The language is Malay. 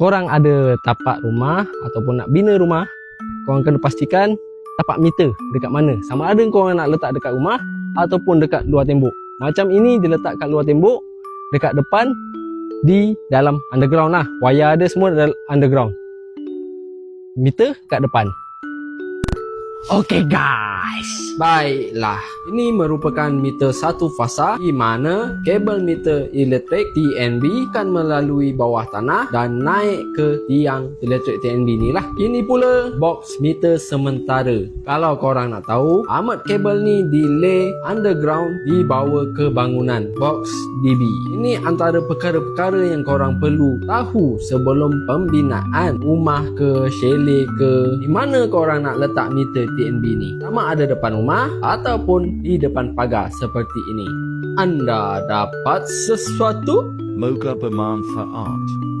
korang ada tapak rumah ataupun nak bina rumah, korang kena pastikan tapak meter dekat mana. Sama ada korang nak letak dekat rumah ataupun dekat luar tembok. Macam ini dia letak kat luar tembok, dekat depan di dalam underground lah. Wayar ada semua dalam underground. Meter kat depan. Okey guys, baiklah. Ini merupakan meter satu fasa di mana kabel meter elektrik TNB akan melalui bawah tanah dan naik ke tiang elektrik TNB ni lah. Ini pula box meter sementara. Kalau korang nak tahu, amat kabel ni delay underground dibawa ke bangunan box DB. Ini antara perkara-perkara yang korang perlu tahu sebelum pembinaan rumah ke chalet ke di mana korang nak letak meter TNB ni. Sama ada depan rumah ataupun di depan pagar seperti ini. Anda dapat sesuatu? Moga bermanfaat.